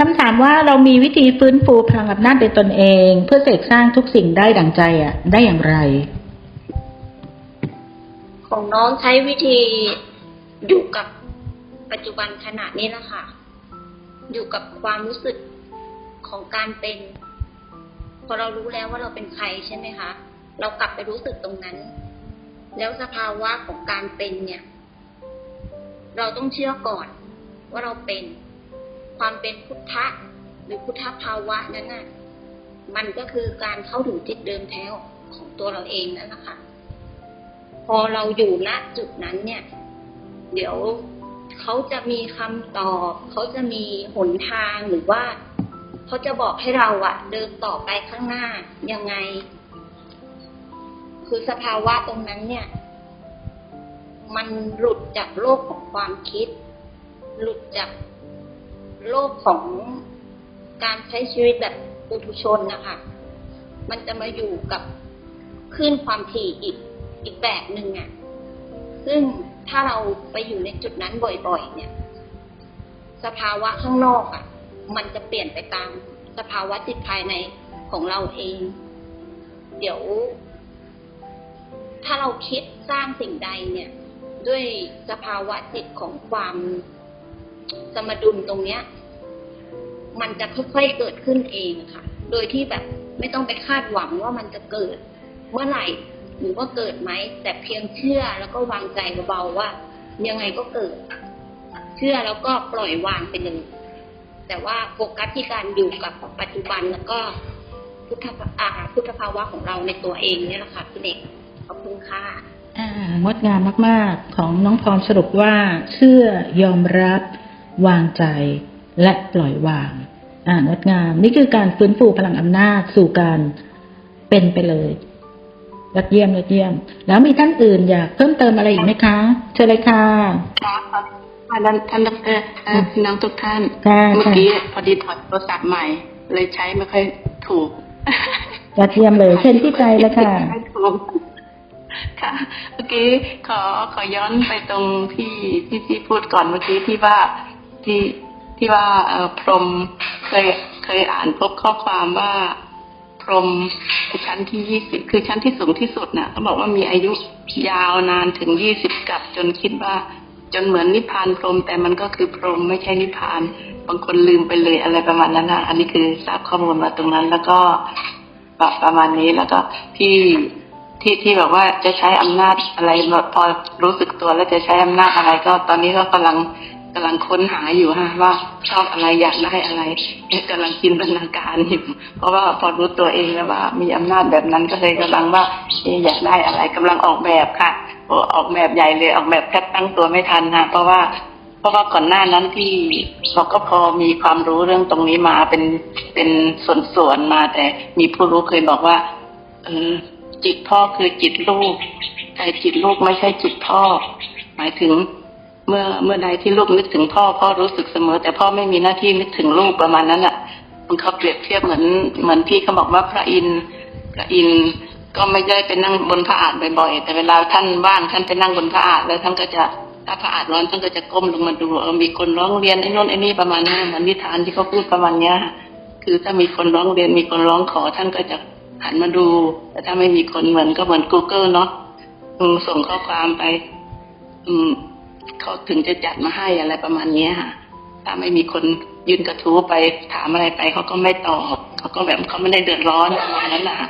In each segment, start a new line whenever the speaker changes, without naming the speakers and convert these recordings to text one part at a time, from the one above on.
คำถามว่าเรามีวิธีฟื้นฟูพลังอำนาจในตนเอง เพื่อเสกสร้างทุกสิ่งได้ดังใจอะ ได้อย่างไร
ของน้องใช้วิธีอยู่กับปัจจุบันขณะนี้แหละค่ะอยู่กับความรู้สึกของการเป็นพอเรารู้แล้วว่าเราเป็นใครใช่ไหมคะ เรากลับไปรู้สึกตรงนั้น แล้วสภาวะของการเป็นเนี่ย เราต้องเชื่อก่อนว่าเราเป็น ความเป็นพุทธะหรือพุทธภาวะนั้นน่ะ มันก็คือการเข้าถึงจิตเดิมแท้ของตัวเราเองนั่นแหละค่ะ พอเราอยู่ณจุดนั้นเนี่ย เดี๋ยวเขาจะมีคำตอบ เขาจะมีหนทางหรือว่าเขาจะบอกให้เราอะเดินต่อไปข้างหน้ายังไง คือสภาวะตรงนั้นเนี่ย มันหลุดจากโลกของความคิด หลุดจาก โลกของการใช้ชีวิตแบบปุถุชนนะคะ มันจะมาอยู่กับคลื่นความถี่อีกอีกแบบหนึ่งอะ ซึ่งถ้าเราไปอยู่ในจุดนั้นบ่อยๆ เนี่ย สภาวะข้างนอกอะ มันจะเปลี่ยนไปตามสภาวะจิตภายในของเราเอง เดี๋ยว ถ้าเราคิดสร้างสิ่งใดเนี่ย ด้วยสภาวะจิตของความ สมดุลตรงเนี้ย มันจะค่อยๆเกิดขึ้นเองค่ะ โดยที่แบบไม่ต้องไปคาดหวังว่ามันจะเกิดเมื่อไหร่หรือว่าเกิดไหมแต่เพียงเชื่อแล้วก็วางใจเบาๆว่า ยังไงก็เกิด เชื่อแล้วก็ปล่อยวางไปเลยแต่ว่าโฟกัสที่การอยู่กับปัจจุบันแล้วก็พุทธภาอาพุทธภาวะของเราในตัวเองเนี่ยแหละค่ะคุณเอกขอบคุณค่ะ
อ่างดงามมาก ๆ ของน้องพรสรุปว่าเชื่อยอมรับ วางใจ และปล่อยวาง อ่างดงาม นี่คือการฟื้นฟูพลังอำนาจสู่การเป็นไปเลยยอดเยี่ยมยอดเยี่ยม แล้วมีท่านอื่นอยากเพิ่มเติมอะไรอีกไหมคะ เชิญเลยค่ะ
ครับท่านท่านดอกเตอรเอ่อพี่น้องทุกท่าน
ค่ะ
เมื่อกี้พอดีถอดโทรศัพท์ใหม่ เลยใช้ไม่ค่อยถูก
ยอดเยี่ยมเลย เช่นที่ใจเลยค่ะ
ไม่ถูกค่ะ เมื่อกี้ขอขอย้อนไปตรงที่ที่ที่พูดก่อนเมื่อกี้ที่ว่า ที่ที่ว่าเออพรหมเคยเคยอ่านพบข้อความว่า พรหมชั้นที่ยี่สิบคือชั้นที่สูงที่สุดน่ะเขาบอกว่ามีอายุยาวนานถึงยี่สิบกับจนคิดว่า จนเหมือนนิพพานพรหมแต่มันก็คือพรหมไม่ใช่นิพพานบางคนลืมไปเลยอะไรประมาณนั้นนะอันนี้คือทราบข้อมูลมาตรงนั้น แล้วก็แบบประมาณนี้แล้วก็ที่ที่ที่แบบว่าจะใช้อำนาจอะไรพอรู้สึกตัวแล้วจะใช้อำนาจอะไรก็ตอนนี้ก็กำลัง กำลังค้นหาอยู่ฮะว่าชอบอะไรอยากได้อะไรเอ๊ะกำลังจินตนาการอยู่เพราะว่าพอรู้ตัวเองแล้วว่ามีอำนาจแบบนั้นก็เลยกำลังว่าอยากได้อะไรกำลังออกแบบค่ะออกแบบใหญ่เลยออกแบบแทบตั้งตัวไม่ทันนะเพราะว่าเพราะว่าก่อนหน้านั้นที่เราก็พอมีความรู้เรื่องตรงนี้มาเป็นเป็นส่วนๆมาแต่มีผู้รู้เคยบอกว่าเออจิตพ่อคือจิตลูกแต่จิตลูกไม่ใช่จิตพ่อ หมายถึง เมื่อเมื่อใดที่ลูกนึกถึงพ่อพ่อรู้สึกเสมอ แต่พ่อไม่มีหน้าที่นึกถึงลูกประมาณนั้นอะมันเขาเปรียบเทียบเหมือนเหมือนที่เขาบอกว่าพระอินทร์พระอินทร์ก็ไม่ได้ไปนั่งบนพระอาฏบ่อยๆ แต่เวลาท่านว่างท่านไปนั่งบนพระอาฏแล้วท่านก็จะถ้าพระอาฏร้อนท่านก็จะก้มลงมาดูเออมีคนร้องเรียนไอ้นู่นไอ้นี่ประมาณนั้เหมือนนิทานที่เขาพูดประมาณเนี้ยคือถ้ามีคนร้องเรียนมีคนร้องขอท่านก็จะหันมาดู แต่ถ้าไม่มีคนเหมือนก็เหมือน Google เนาะส่งข้อความไป อืม เขาถึงจะจัดมาให้อะไรประมาณนี้ค่ะ ถ้าไม่มีคนยืนกระทู้ไปถามอะไรไปเขาก็ไม่ตอบเขาก็แบบเขาไม่ได้เดือดร้อนประมาณนั้นนะ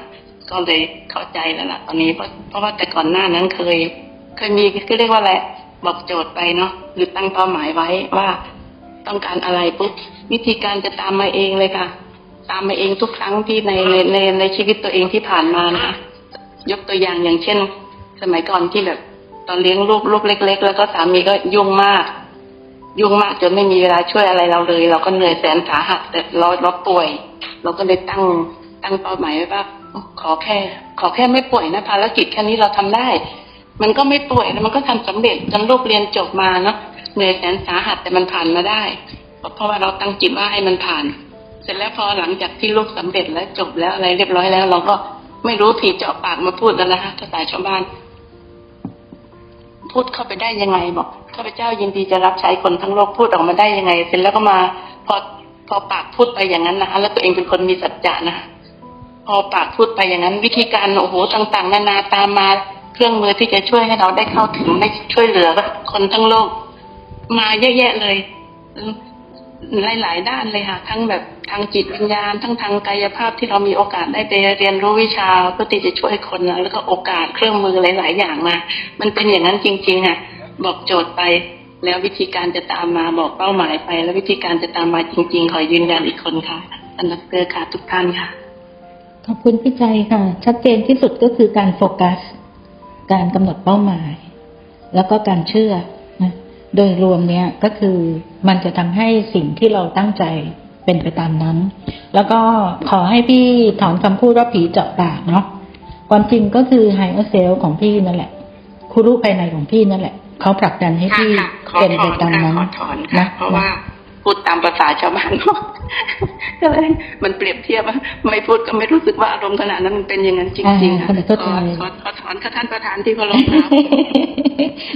ก็เลยเข้าใจแล้วล่ะตอนนี้เพราะเพราะว่าแต่ก่อนหน้านั้นเคย เคยมีก็เรียกว่าอะไรบอกโจทย์ไปเนาะหรือตั้งเป้าหมายไว้ว่าต้องการอะไรปุ๊บวิธีการจะตามมาเองเลยค่ะ ตามมาเองทุกครั้งที่ในในในในชีวิตตัวเองที่ผ่านมานะคะยกตัวอย่างอย่างเช่น สมัยก่อนที่แบบ ตอนเลี้ยงลูกลูกเล็ก ๆ แล้วก็สามีก็ยุ่งมาก ยุ่งมากจนไม่มีเวลาช่วยอะไรเราเลย เราก็เหนื่อยแสนสาหัสแต่เราเราป่วย เราก็เลยตั้งตั้งเป้าหมายไว้ว่าขอแค่ ขอแค่ไม่ป่วยนะภารกิจแค่นี้เราทำได้ มันก็ไม่ป่วยแล้วมันก็ทำสำเร็จจนลูกเรียนจบมาเนาะเหนื่อยแสนสาหัสแต่มันผ่านมาได้ เพราะว่าเราตั้งจิตว่าให้มันผ่าน เสร็จแล้วพอหลังจากที่ลูกสำเร็จแล้วจบแล้วอะไรเรียบร้อยแล้ว เราก็ไม่รู้ผีเจาะปากมาพูดแล้วนะคะภาษาชาวบ้าน พูดเข้าไปได้ยังไงบอกข้าพเจ้ายินดีจะรับใช้คนทั้งโลกพูดออกมาได้ยังไง เสร็จแล้วก็มาพอพอปากพูดไปอย่างนั้นนะคะแล้วตัวเองเป็นคนมีสัจจะนะพอปากพูดไปอย่างนั้น วิธีการโอ้โหต่าง ๆ นานาตามมาเครื่องมือที่จะช่วยให้เราได้เข้าถึงได้ช่วยเหลือคนทั้งโลก มาเยอะแยะเลย หลาย ๆ ด้านเลยค่ะ ทั้งแบบทางจิตวิญญาณ ทั้งทางกายภาพที่เรามีโอกาสได้ไปเรียนรู้วิชาเพื่อที่จะช่วยคนนะแล้วก็โอกาสเครื่องมือหลาย ๆ อย่างมา มันเป็นอย่างนั้นจริง ๆ อะ บอกโจทย์ไป แล้ววิธีการจะตามมาบอกเป้าหมายไป แล้ววิธีการจะตามมาจริง ๆ ขอยืนยันอีกคนค่ะอันดับเตอร์ค่ะทุกท่านค่ะ
ขอบคุณพี่ใจค่ะ ชัดเจนที่สุดก็คือการโฟกัส การกำหนดเป้าหมาย แล้วก็การเชื่อ โดยรวมเนี่ยก็คือมันจะทำให้สิ่งที่เราตั้งใจเป็นไปตามนั้น แล้วก็ขอให้พี่ถอนคำพูดว่าผีเจาะปากเนาะความจริงก็คือไฮเออร์เซลของพี่นั่นแหละครูรู้ภายในของพี่นั่นแหละเขาผลักดันให้
ค่ะ
พี่
ค่ะขอ
เป็น
ถ
ไป
อน
ตาม
ค่ะ
นั้น
ขอถอนค่ะ
นะ
เพราะว่า พูดตามภาษาชาวบ้านก็เลยมันเปรียบเทียบว่าไม่พูดก็ไม่รู้สึกว่าอารมณ์ขณะนั้นมันเป็นอย่างนั้นจริงๆ
อ่า
ค่ะ
เข้าใจ
ขอขอขอถอนค่ะท่านประธานที่เคารพค่ะ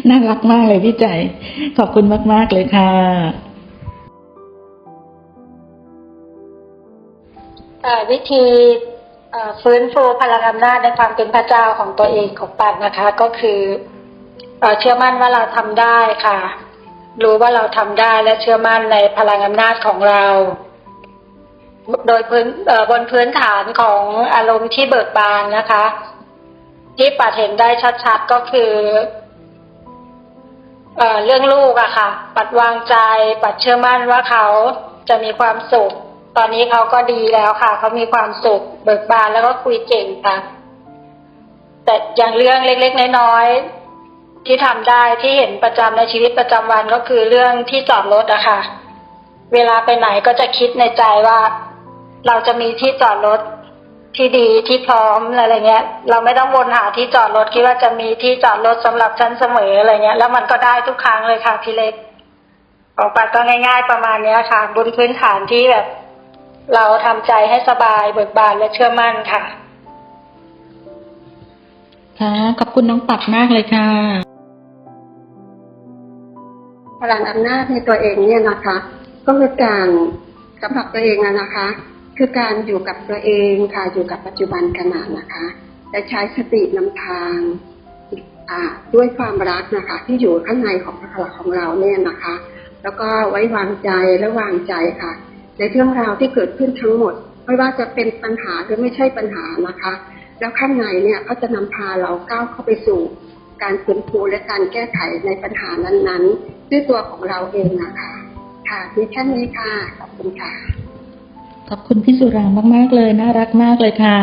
น่ารักมากเลยพี่ใจ ขอบคุณมาก ๆ เลยค่ะ
เอ่อวิธีเอ่อฟื้นฟูพลังอำนาจในความเป็นพระเจ้าของตัวเองของปันนะคะ ก็คือเอ่อเชื่อมั่นว่าเราทำได้ค่ะ รู้ว่าเราทำได้และเชื่อมั่นในพลังอำนาจของเรา โดยพื้นบนพื้นฐานของอารมณ์ที่เบิกบานนะคะ ที่ปัดเห็นได้ชัดๆก็คือเอ่อเรื่องลูกอะค่ะ ปัดวางใจ ปัดเชื่อมั่นว่าเขาจะมีความสุข ตอนนี้เขาก็ดีแล้วค่ะ เขามีความสุข เบิกบานแล้วก็คุยเก่งค่ะ แต่อย่างเรื่องเล็กๆน้อยๆ ที่ทำได้ที่เห็นประจำในชีวิตประจำวันก็คือเรื่องที่จอดรถอะค่ะ เวลาไปไหนก็จะคิดในใจว่า เราจะมีที่จอดรถที่ดีที่พร้อมอะไรเงี้ย เราไม่ต้องวนหาที่จอดรถคิดว่าจะมีที่จอดรถสำหรับฉันเสมออะไรเงี้ย แล้วมันก็ได้ทุกครั้งเลยค่ะพี่เล็กของปัดก็ง่าย ๆ ประมาณเนี้ยค่ะ บนพื้นฐานที่แบบ เราทำใจให้สบายเบิกบานและเชื่อมั่นค่ะ
ค่ะขอบคุณน้องปัดมากเลยค่ะ
พลังอำนาจในตัวเองเนี่ยนะคะ ก็คือการสำหรับตัวเองอะนะคะ คือการอยู่กับตัวเองค่ะอยู่กับปัจจุบันขณะนะคะและใช้สตินำทางด้วยความรักนะคะ ที่อยู่ข้างในของพลังของเราเนี่ยนะคะ แล้วก็ไว้วางใจและวางใจค่ะ ในเรื่องราวที่เกิดขึ้นทั้งหมด ไม่ว่าจะเป็นปัญหาหรือไม่ใช่ปัญหานะคะ แล้วข้างในเนี่ยก็จะนำพาเราก้าวเข้าไปสู่การฟื้นฟูและการแก้ไขในปัญหานั้นๆ ด้วยตัวของเราเองนะคะค่ะมีแค่นี้ค่ะ ขอบคุณค่ะ
ขอบคุณพี่สุรางมาก ๆ เลย น่ารักมากเลยค่ะ